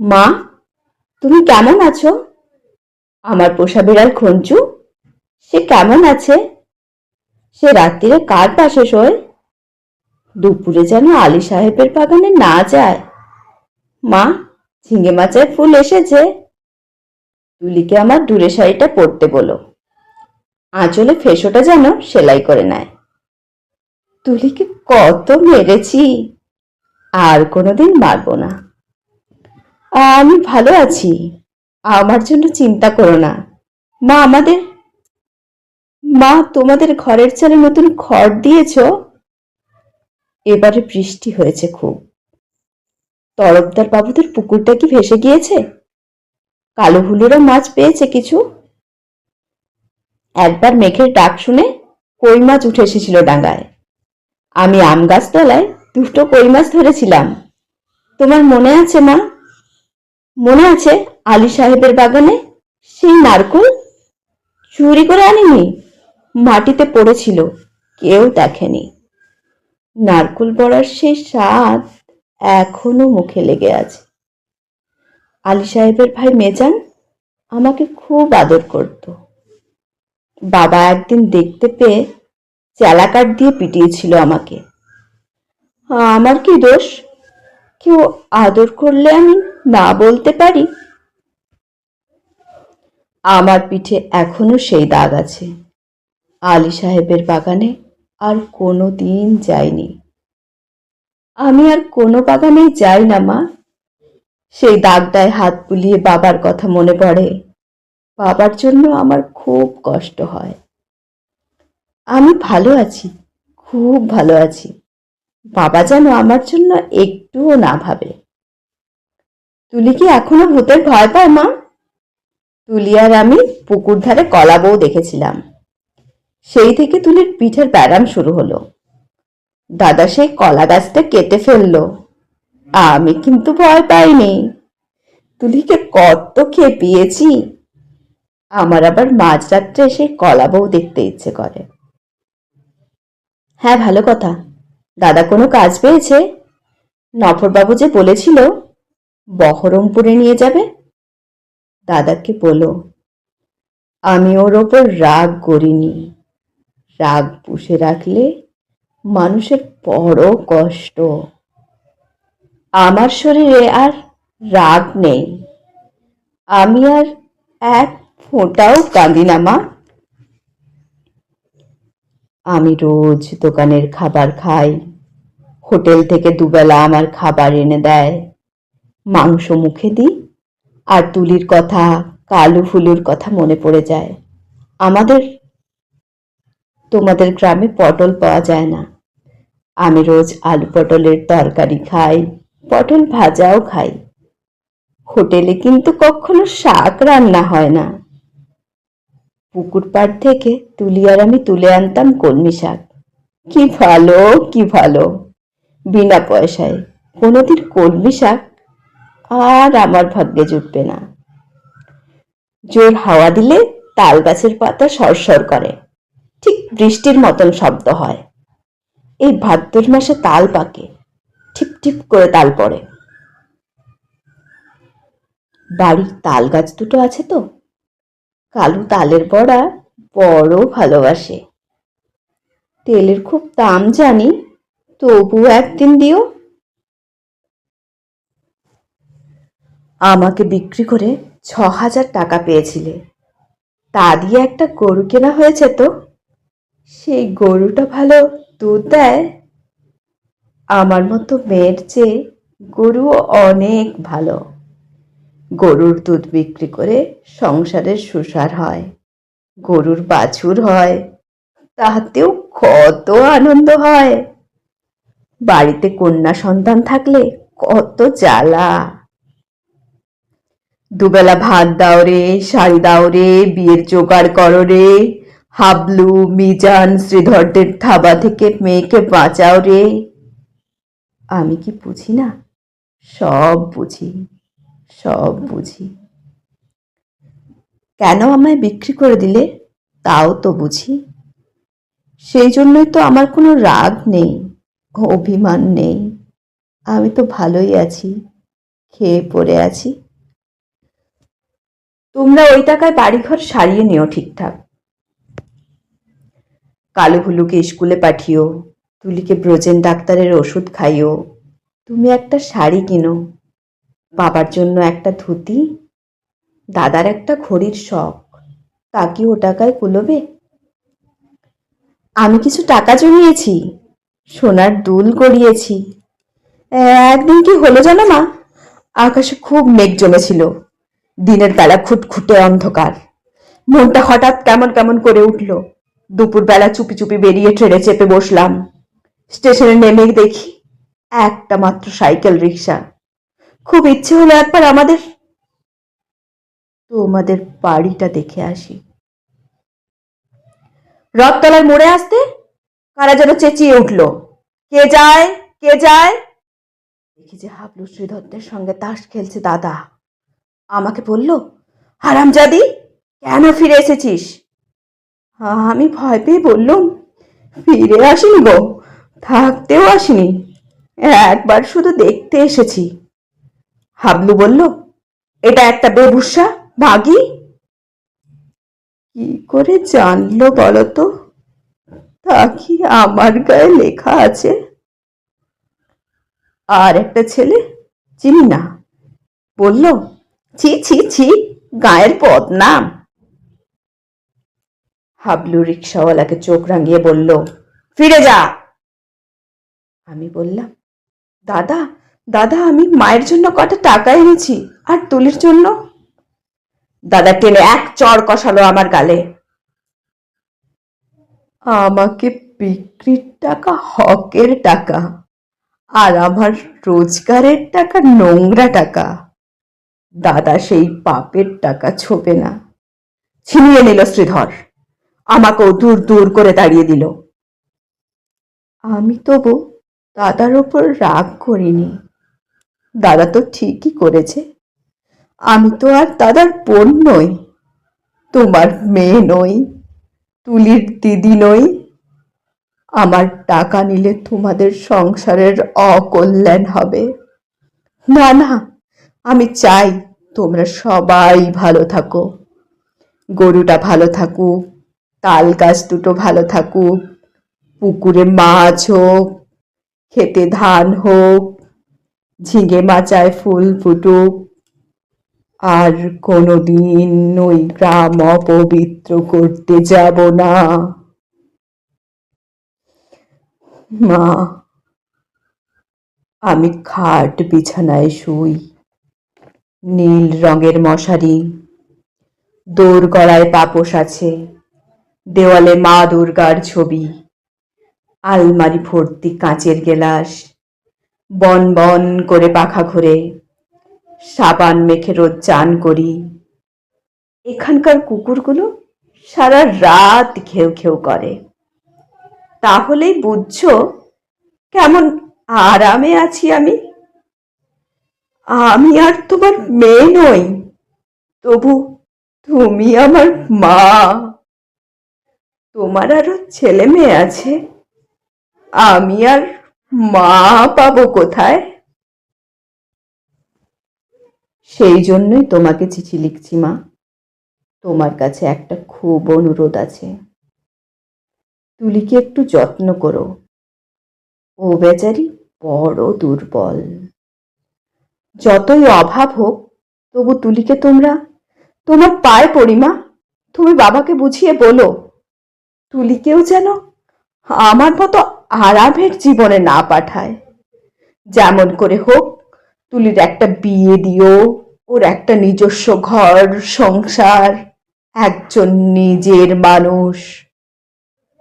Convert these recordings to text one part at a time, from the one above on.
মা, তুমি কেমন আছো? আমার পোষা বিড়াল খঞ্চু, সে কেমন আছে? সে রাত্রিরে কার পাশে শোয়? দুপুরে যেন আলী সাহেবের বাগানে না যায়। মা, ঝিঙে মাছের ফুল এসেছে। তুলিকে আমার দূরে শাড়িটা পরতে বলো। আঁচলে ফেসোটা যেন সেলাই করে নেয়। তুলিকে কত মেরেছি, আর কোনোদিন মারবো না। আমি ভালো আছি। আমার জন্য চিন্তা করো না। মা, আমাদের মা, তোমাদের ঘরের চালে নতুন খড় দিয়েছ? এবারে বৃষ্টি হয়েছে খুব। তরফদার বাবুদের পুকুরটা কি ভেসে গিয়েছে? কালো হুলুরা মাছ পেয়েছে কিছু? একবার মেঘের ডাক শুনে কই মাছ উঠে এসেছিল ডাঙায় আমি আম গাছতলায় দুটো কই মাছ ধরেছিলাম। তোমার মনে আছে মা? মনে আছে আলী সাহেবের বাগানে সেই নারকল? চুরি করে আনিনি মাটিতে পড়েছিল, কেউ দেখেনি। নারকল বড়ার সেই স্বাদ এখনও মুখে লেগে আছে। আলী সাহেবের ভাই মেজান আমাকে খুব আদর করত। বাবা একদিন দেখতে পেয়ে চেলাকাট দিয়ে পিটিয়েছিল আমাকে। আমার কি দোষ? কেউ আদর করলে আমি না বলতে পারি? আমার পিঠে এখনও সেই দাগ আছে। আলী সাহেবের বাগানে আর কোনো দিন যাইনি। আমি আর কোনো বাগানেই যাই না, মা। সেই দাগটায় হাত বুলিয়ে বাবার কথা মনে পড়ে। বাবার জন্য আমার খুব কষ্ট হয়। আমি ভালো আছি, খুব ভালো আছি। বাবা যেন আমার জন্য একটুও না ভাবে। তুলি কি এখনও ভূতের ভয় পায় মা? তুলি আর আমি পুকুর ধারে কলা বউ দেখেছিলাম। সেই থেকে তুলির পিঠের ব্যারাম শুরু হলো। দাদা সেই কলা গাছটা কেটে ফেলল। আমি কিন্তু ভয় পাইনি। তুলিকে কত খেপিয়েছি। আমার আবার মাঝরাত্রে সেই কলা বউ দেখতে ইচ্ছে করে। হ্যাঁ ভালো কথা। দাদা কোনো কাজ পেয়েছে? নফরবাবু যে বলেছিল, বহরমপুরে নিয়ে যাবে? দাদাকে বলো, আমি ওর ওপর রাগ করিনি। রাগ পুষে রাখলে মানুষের বড় কষ্ট। আমার শরীরে আর রাগ নেই। আমি আর এক ফোঁটাও কাঁদি না মা। আমি রোজ দোকানের খাবার খাই। হোটেল থেকে দুবেলা আমার খাবার এনে দেয়। মাংস মুখে দিই। আর তুলির কথা, কালু ফুলুর কথা মনে পড়ে যায়। আমাদের, তোমাদের গ্রামে পটল পাওয়া যায় না। আমি রোজ আলু পটলের তরকারি খাই, পটল ভাজাও খাই। হোটেলে কিন্তু কখনো শাক রান্না হয় না। পুকুর পাড় থেকে তুলি আর আমি তুলে আনতাম কলমি শাক। কি ভালো কি ভালো। বিনা পয়সায় কোনোদিন কলমি শাক আর আমার ভাগ্যে জুটবে না। জোর হাওয়া দিলে তাল গাছের পাতা সরসর করে। ঠিক বৃষ্টির মতন শব্দ হয়। এই ভাদ্র মাসে তাল পাকে ঠিপ ঠিপ করে তাল পড়ে। বাড়ির তাল গাছ দুটো আছে তো? কালু তালের বড়া বড় ভালোবাসে। তেলের খুব দাম জানি তবু একদিন দিও। আমাকে বিক্রি করে ছ হাজার টাকা পেয়েছিলে। তা দিয়ে একটা গরু কেনা হয়েছে তো? সেই গরুটা ভালো দুধ দেয়। আমার মতো মেয়ের চেয়ে গরু অনেক ভালো। গরুর দুধ বিক্রি করে সংসারের সুসার হয়। গরুর বাছুর হয় তাতেও কত আনন্দ হয়। বাড়িতে কন্যা সন্তান থাকলে কত জ্বালা। দুবেলা ভাত দাও রে, শাড়ি দাও রে, বিয়ের জোগাড় করো রে, হাবলু, মিজান, শ্রীধরদের থাবা থেকে মেয়েকে বাঁচাও রে। আমি কি বুঝি না? সব বুঝি। সব বুঝি। কেন আমায় বিক্রি করে দিলে? তাও তো বুঝি। সেই জন্যই তো আমার কোনো রাগ নেই, অভিমান নেই। আমি তো ভালোই আছি, খেয়ে পড়ে আছি। তোমরা ওই টাকায় বাড়িঘর সারিয়ে নিও ঠিকঠাক। কালো হুলুকে স্কুলে পাঠিও, তুলিকে ব্রোজেন ডাক্তারের ওষুধ খাইও। তুমি একটা শাড়ি কিনো বাবার জন্য একটা ধুতি, দাদার একটা ঘড়ির শখ, তা কি ও টাকায় কুলোবে? আমি কিছু টাকা জমিয়েছি, সোনার দুল গড়িয়েছি। একদিন কি হলো জানো মা? আকাশে খুব মেঘ জমেছিল, দিনের বেলা খুটখুটে অন্ধকার। মনটা হঠাৎ কেমন কেমন করে উঠল। দুপুরবেলা চুপি চুপি বেরিয়ে ট্রেনে চেপে বসলাম। স্টেশনে নেমে দেখি একটা মাত্র সাইকেল রিক্সা খুব ইচ্ছে হলো একবার আমাদের তোমাদের বাড়িটা দেখে আসি। রথতলার মোড়ে আসতে কারা যেন চেঁচিয়ে উঠল। কে যায় কে যায়? দেখি যে হাবলু শ্রীধত্তের সঙ্গে তাস খেলছে দাদা। আমাকে বলল, হারামজাদি, কেন ফিরে এসেছিস? আমি ভয় পেয়ে বললুম, ফিরে আসিনি গো, থাকতেও আসিনি। একবার শুধু দেখতে এসেছি। হাবলু বলল, এটা একটা বেভুসা ভাগি? কি করে জানলো বলতো তা কি আমার গায়ে লেখা আছে? আর একটা ছেলে? চিনি না? বলল, ছি ছি ছি, গায়ের বদনাম। হাবলু রিক্সাওয়ালাকে চোখ রাঙিয়ে বলল, ফিরে যা। আমি বললাম, দাদা দাদা, আমি মায়ের জন্য কটা টাকা এনেছি, আর তুলির জন্য? দাদা টেনে এক চড় কষালো আমার গালে। আমাকে বিক্রির টাকা, হকের টাকা, আর আমার রোজগারের টাকা, নোংরা টাকা। দাদা সেই পাপের টাকা ছোপে না। ছিনিয়ে নিল শ্রীধর। আমাকেও দূর দূর করে তাড়িয়ে দিল। আমি তবু দাদার ওপর রাগ করিনি। দাদা তো ঠিকই করেছে। আমি তো আর দাদার বোন নই, তোমার মেয়ে নই, তুলির দিদি নই। আমার টাকা নিলে তোমাদের সংসারের অকল্যাণ হবে। না না, আমি চাই তোমরা সবাই ভালো থাকো। গরুটা ভালো থাকুক, তাল গাছ দুটো ভালো থাকুক, পুকুরে মাছ হোক, খেতে ধান হোক ঝিঙে মাচায় ফুল ফুটুক। আর কোনোদিন ওই গ্রাম অপবিত্র করতে যাব না। মা, আমি খাট বিছানায় শুই। নীল রঙের মশারি। দোর গলায় পাপোশ আছে। দেওয়ালে মা দুর্গার ছবি। আলমারি ভর্তি কাঁচের গেলাস। বন বন করে পাখা ঘোরে, সাবান মেখে রোজ চান করি। এখানকার কুকুরগুলো সারা রাত ঘেউ ঘেউ করে। তাহলেই বুঝছ কেমন আরামে আছি আমি। আমি আর তোমার মেয়ে নই, তবু তুমি আমার মা। তোমার আরও ছেলে মেয়ে আছে, আমি আর মা পাবো কোথায়? সেই জন্যই তোমাকে চিঠি লিখছি মা। তোমার কাছে একটা খুব অনুরোধ আছে। তুলিকে একটু যত্ন করো। ও বেচারি বড় দুর্বল। যতই অভাব হোক, তবু তুলিকে তোমরা, তোমার পায়ে পড়িমা তুমি বাবাকে বুঝিয়ে বলো, তুলিকেও যেন আমার মতো আরামের জীবনে না পাঠায়। যেমন করে হোক, তুলির একটা বিয়ে দিও, ওর একটা নিজস্ব ঘর, সংসার, একজন নিজের মানুষ।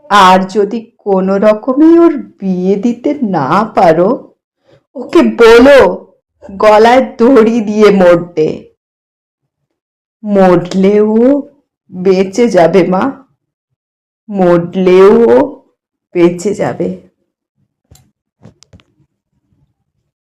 আর যদি কোনো রকমে ওর বিয়ে দিতে না পারো, ওকে বলো, গলায় দড়ি দিয়ে মরতে। মরলেও বেঁচে যাবে মা। মরলেও বেঁচে যাবে।